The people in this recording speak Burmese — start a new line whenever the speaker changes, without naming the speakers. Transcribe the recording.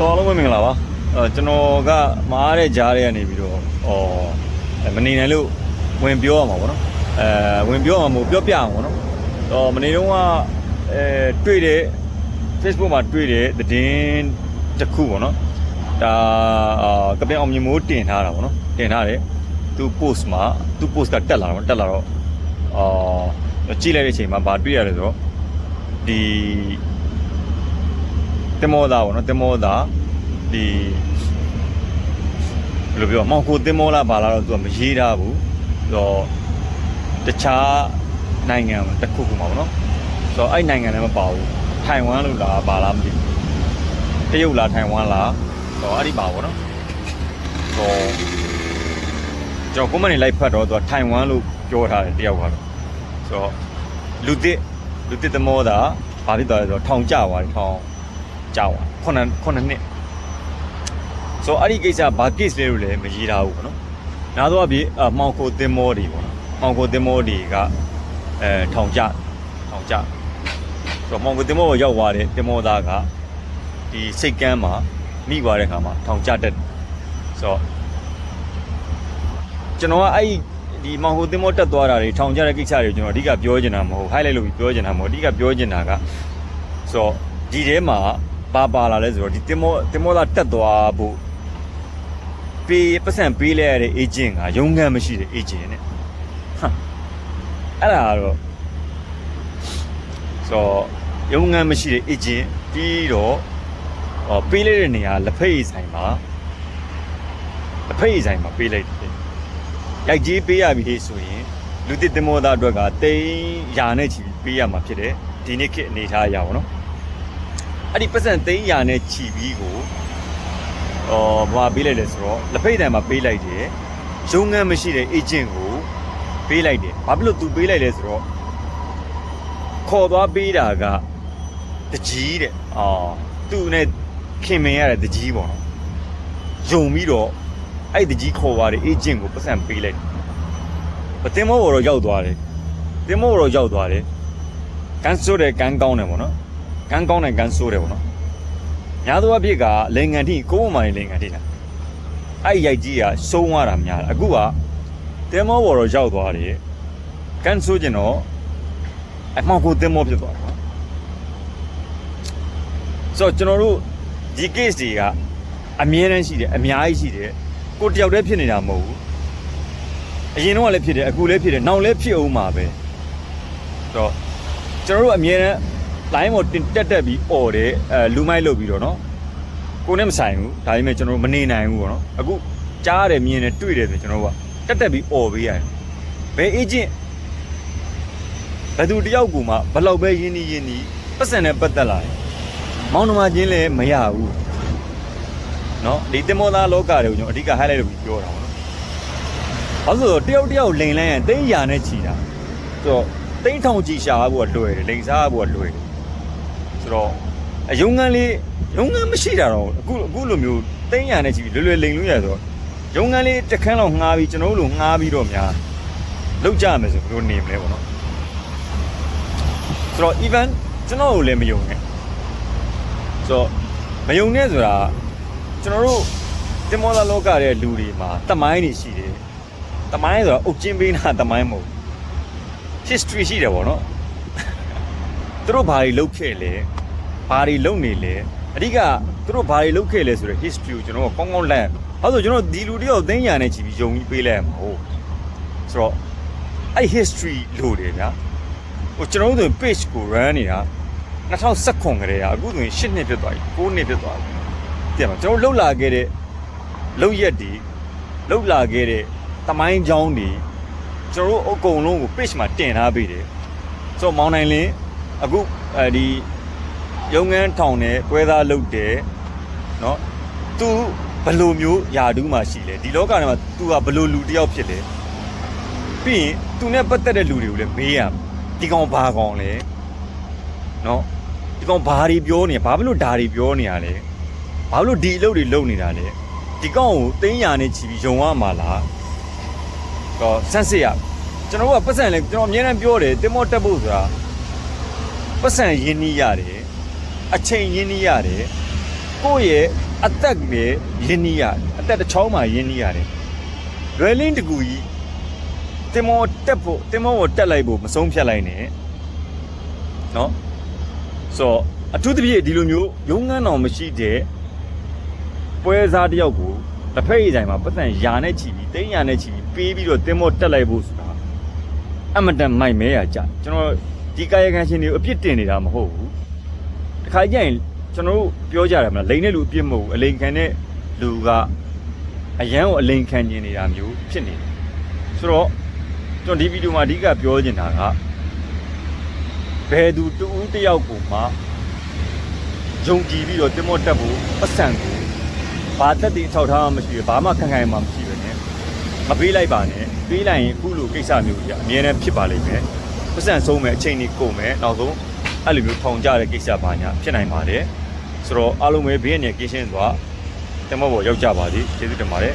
တော်လုံးပဲမင်္ဂလာပါအဲကျွန်တော်ကမားတဲ့ကြားတွေကနေပြီးတော့ဩအဲမနေနိုင်လို့ဝင်ပြောရမှာပေါ့နော်အဲဝင်ပြောရမှာမို့ပြောပြအောင်ပေါ့နော်တော့မနေတော့ကအဲတွေ့တဲ့ Facebook မှာတွေ့တဲ့သတင်းတစ်ခုပေါ့နော်ဒါအာကပင်အောင်မြင်မိုးတင်ထားတာပေါ့နော်တင်ထားတယ်သူ post မှာသူ post ကတက်လာတော့တက်လာတော့အာကြည့်လိုက်တဲ့အချိန်မှာဗာတွေ့ရတယ်ဆိုတော့ဒီ တင်မောသားပေါ့နော်တင်မောသားဒီဘယ်လိုပြောမောင်ကိုတင်မောလားဘာလားတော့သူကမရေးထားဘူးဆိုတော့တခြားနိုင်ငံတစ်ခုခုမှာပေါ့နော်ဆိုတော့အဲ့နိုင်ငံလည်းမပါဘူးထိုင်ဝမ်လို့လားဘာလားမသိဘူးတရုတ်လားထိုင်ဝမ်လားဆိုတော့အဲ့ဒီပါပေါ့နော်ဆိုတော့ကျွန်တော်ကွန်မန့်နေလိုက်ဖတ်တော့သူကထိုင်ဝမ်လို့ပြောထားတယ်တယောက်ကတော့ဆိုတော့လူတစ်လူတစ်တင်မောသားဘာဖြစ်သွားလဲဆိုတော့ထောင်ကျသွားတယ်ထောင် ကြောက်ခုနှစ်ခုနှစ်နှစ်ဆိုတော့အဲ့ဒီကိစ္စဘာ case လဲလို့လည်းမရေးထားဘူးပေါ့နော်နားတော့အပြည့်အမှောင်ခိုတင်မောတွေပေါ့နော်မှောင်ခိုတင်မောတွေကအဲထောင်ကျထောင်ကျဆိုတော့မှောင်ခိုတင်မောကိုရောက်သွားတဲ့တင်မောသားကဒီစိတ်ကမ်းမှာမိသွားတဲ့ခါမှာထောင်ကျတက်တယ်ဆိုတော့ကျွန်တော်ကအဲ့ဒီမှောင်ခိုတင်မောတက်သွားတာတွေထောင်ကျတဲ့ကိစ္စတွေကျွန်တော်အဓိကပြောချင်တာမဟုတ် highlight လုပ်ပြီးပြောချင်တာမဟုတ်အဓိကပြောချင်တာကဆိုတော့ဒီထဲမှာ ပါပါလာလဲဆိုတော့ဒီတင်မောတင်မောသားတက်သွားဖို့ပေးပတ်စံပေးလဲရတဲ့ agent ကရုံးခန်းမရှိတဲ့ agent နဲ့ဟာအဲ့ဒါကတော့ဆိုတော့ရုံးခန်းမရှိတဲ့ agent ပြီးတော့ဟောပေးလိုက်တဲ့နေရာလက်ဖက်ရည်ဆိုင်မှာလက်ဖက်ရည်ဆိုင်မှာပေးလိုက်တယ်ရိုက်ကြီးပေးရပြီဆိုရင်လူတစ်တင်မောသားအတွက်ကတိန်းရာနဲ့ချီပေးရမှာဖြစ်တယ်ဒီနေ့ခေတ်အနေထားအရပါတော့ အဲ့ဒီပတ်စံသိန်းရာနဲ့ခြီပြီးကိုအော်ဘာပေးလိုက်လဲဆိုတော့လက်ဖိတ်တံမှာပေးလိုက်တယ်ရုံးငန်းမရှိတဲ့ agent ကိုပေးလိုက်တယ်ဘာဖြစ်လို့ तू ပေးလိုက်လဲဆိုတော့ခေါ်သွားပေးတာကတကြီးတဲ့အော်သူ့နဲ့ခင်မင်ရတဲ့တကြီးပေါ့နော်ယုံပြီးတော့အဲ့တကြီးခေါ်သွားတဲ့ agent ကိုပတ်စံပေးလိုက်တယ်တင်မောဘော်တော့ရောက်သွားတယ်တင်မောဘော်တော့ရောက်သွားတယ်ကန်ဆိုးတယ်ကန်ကောင်းတယ်ပေါ့နော် ကန်းကောင်းတဲ့ကန်းဆိုးတယ်ပေါ့နော်ညာသောအဖြစ်ကလိန်ငံတိကိုယ်ပေါ်မှာနေလိန်ငံတိလားအဲ့ရိုက်ကြီးကစုံသွားတာများတယ်အခုကတဲမောဘော်တော့ရောက်သွားတယ်ကန်းဆိုးကျင်တော့အမောင်ကိုတဲမောဖြစ်သွားတယ်နော်ဆိုတော့ကျွန်တော်တို့ဒီ case တွေကအမြဲတမ်းရှိတယ်အများကြီးရှိတယ်ကိုတယောက်တည်းဖြစ်နေတာမဟုတ်ဘူးအရင်တော့လည်းဖြစ်တယ်အခုလည်းဖြစ်တယ်နောက်လည်းဖြစ်အောင်မှာပဲဆိုတော့ကျွန်တော်တို့အမြဲတမ်း လိုင်းပေါ်တင်တက်တက်ပြီးអော်တယ်အဲလူမိုက်လုပ်ပြီးတော့เนาะကိုနဲ့မဆိုင်ဘူးဒါပေမဲ့ကျွန်တော်တို့မနေနိုင်ဘူးပေါ့နော်အခုကြားရတယ်မြင်တယ်တွေ့တယ်ဆိုကျွန်တော်တို့ကတက်တက်ပြီးអော်ပေးရတယ်ဘယ် agent ဘယ်သူတယောက်ကူမှဘယ်လောက်ပဲရင်းနှီးရင်းနှီးပတ်စံနဲ့ပတ်သက်လာတယ်မောင်နှမချင်းလည်းမရဘူးเนาะဒီတင်မောသားလောကတွေကိုကျွန်တော်အဓိက highlight လုပ်ပြီးပြောတာပေါ့နော်ဘာလို့လဲဆိုတော့တယောက်တယောက်လိန်လန်းရင်တိန်းရာနဲ့ချီတာဆိုတော့တိန်းထောင်ချီရှာဖို့ကလွယ်တယ်လိန်စားဖို့ကလွယ်တယ် ဆိုတော့အယုံငန်းလေးယုံငန်းမရှိတာတော့အခုအခုလိုမျိုးတင်းရနဲ့ကြည့်ပြီးလွယ်လွယ်လိန်လို့ရဆိုတော့ယုံငန်းလေးတစ်ခန်းလောက်ငှားပြီးကျွန်တော်တို့လိုငှားပြီးတော့များလောက်ကြမယ်ဆိုဘယ်လိုနေမလဲပေါ့နော်ဆိုတော့ even ကျွန်တော်ကိုလည်းမယုံနဲ့ဆိုတော့မယုံနဲ့ဆိုတာကျွန်တော်တို့တင်မောလာလောကရဲ့လူတွေမှာတမိုင်းတွေရှိတယ်တမိုင်းဆိုတာအုတ်ချင်းပေးတာတမိုင်းမဟုတ် history ရှိတယ်ပေါ့နော် သူတို့ဘာတွေလုပ်ခဲ့လဲဘာတွေလုပ်နေလဲအဓိကသူတို့ဘာတွေလုပ်ခဲ့လဲဆိုတော့ history ကိုကျွန်တော်ကကောင်းကောင်းလန့်အဲ့ဆိုကျွန်တော်ဒီလူတယောက်သိန်းညာနဲ့ချီပြီးယုံပြီးပေးလိုက်ရမှာဟုတ်ဆိုတော့အဲ့ history လို့တယ်ဗျာဟိုကျွန်တော်တို့ဆို page ကို run နေတာ2019ခရေอ่ะအခုဆိုရင်8နှစ်ဖြစ်သွားပြီ9နှစ်ဖြစ်သွားပြီတဲ့မှာကျွန်တော်လှုပ်လာခဲ့တဲ့လှုပ်ရက်တွေလှုပ်လာခဲ့တဲ့တမိုင်းချောင်းတွေကျွန်တော်တို့အကုန်လုံးကို page မှာတင်ထားပေးတယ်ဆိုတော့မောင်နိုင်လင်း အခုအဲဒီရုံငန်းထောင်နဲ့ပွဲသားလုပ်တယ်เนาะသူဘယ်လိုမျိုးယာတူးမှရှိလဲဒီလောကထဲမှာ तू ကဘယ်လိုလူတစ်ယောက်ဖြစ်လဲပြီးရင် तू နဲ့ပတ်သက်တဲ့လူတွေကိုလည်းမေးရမယ်ဒီကောင်ဘာကောင်လဲเนาะဒီကောင်ဘာတွေပြောနေဘာဖြစ်လို့ဒါတွေပြောနေရလဲဘာဖြစ်လို့ဒီအလုပ်တွေလုပ်နေတာလဲဒီကောင်ကိုတင်းညာနဲ့ချီပြီးယုံရမှာလားတော့ဆန်းစစ်ရကျွန်တော်တို့ကပတ်စံလဲကျွန်တော်အများအားပြောတယ်တင်မောတက်ဖို့ဆိုတာ ပတ်စံရင်းနှီးရတယ်အချိန်ရင်းနှီးရတယ်ကိုယ့်ရဲ့အသက်ပဲရင်းနှီးရအသက်တစ်ချောင်းမှရင်းနှီးရတယ်လွယ်လင်းတကူကြီးတင်မောတက်ဖို့တင်မောကိုတက်လိုက်ဖို့မဆုံးဖြတ်လိုက်နဲ့နော်ဆိုတော့အထူးသဖြင့်ဒီလိုမျိုးရုံးငန်းတော်မရှိတဲ့ပွဲစားတစ်ယောက်ကိုတစ်ဖက်ရည်ဆိုင်မှာပတ်စံယာနဲ့ချီပြီးတင်းယာနဲ့ချီပြီးပေးပြီးတော့တင်မောတက်လိုက်ဖို့ဆိုတာအမတန်မိုက်မဲရကြကျွန်တော် ဒီကာယကံရှင်တွေကိုအပြစ်တင်နေတာမဟုတ်ဘူးတခါကျရင်ကျွန်တော်တို့ပြောကြတယ်မလားလိန်တဲ့လူအပြစ်မဟုတ်ဘူးအလိန်ခံတဲ့လူကအရန်ကိုအလိန်ခံနေနေတာမျိုးဖြစ်နေတယ်ဆိုတော့ကျွန်တော်ဒီဗီဒီယိုမှာအဓိကပြောချင်တာကဘယ်သူတူဦးတစ်ယောက်ကိုမှယုံကြည်ပြီးတော့တင်မောတက်ဖို့ပတ်စံကိုဘာတက်တည်ထောက်ထားမှမရှိဘူးဘာမှခံခံမှမရှိပဲနဲ့မပေးလိုက်ပါနဲ့ပေးလိုက်ရင်အခုလိုကိစ္စမျိုးကြီးအများနဲ့ဖြစ်ပါလိမ့်မယ် ပတ်စံဆုံးမယ်အချိန်ကြီးကုန်မယ်နောက်ဆုံးအဲ့လိုမျိုးထောင်ကြတဲ့ကိစ္စပါညာဖြစ်နိုင်ပါတယ်ဆိုတော့အားလုံးပဲဘေးရန်ကင်းရှင်းစွာတမောပေါ်ရောက်ကြပါသည်ကျေးဇူးတင်ပါတယ်